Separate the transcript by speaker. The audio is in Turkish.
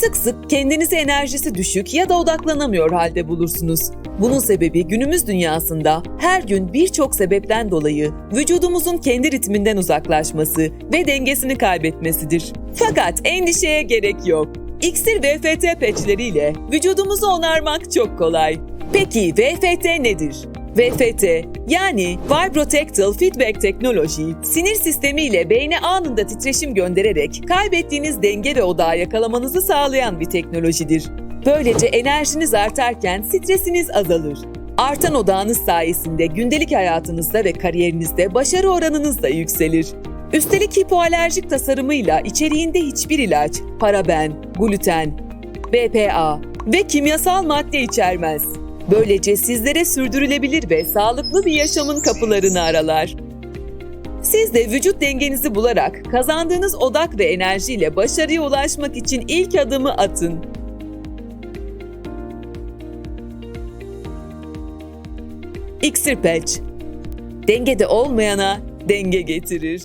Speaker 1: Sık sık kendinizi enerjisi düşük ya da odaklanamıyor halde bulursunuz. Bunun sebebi günümüz dünyasında her gün birçok sebepten dolayı vücudumuzun kendi ritminden uzaklaşması ve dengesini kaybetmesidir. Fakat endişeye gerek yok. İksir VFT peçleriyle vücudumuzu onarmak çok kolay. Peki VFT nedir? VFT yani Vibrotactile Feedback Technology, sinir sistemiyle beyne anında titreşim göndererek kaybettiğiniz denge ve odağı yakalamanızı sağlayan bir teknolojidir. Böylece enerjiniz artarken stresiniz azalır. Artan odağınız sayesinde gündelik hayatınızda ve kariyerinizde başarı oranınız da yükselir. Üstelik hipoalerjik tasarımıyla içeriğinde hiçbir ilaç, paraben, gluten, BPA ve kimyasal madde içermez. Böylece sizlere sürdürülebilir ve sağlıklı bir yaşamın kapılarını aralar. Siz de vücut dengenizi bularak kazandığınız odak ve enerjiyle başarıya ulaşmak için ilk adımı atın. İksir Patch Dengede olmayana denge getirir.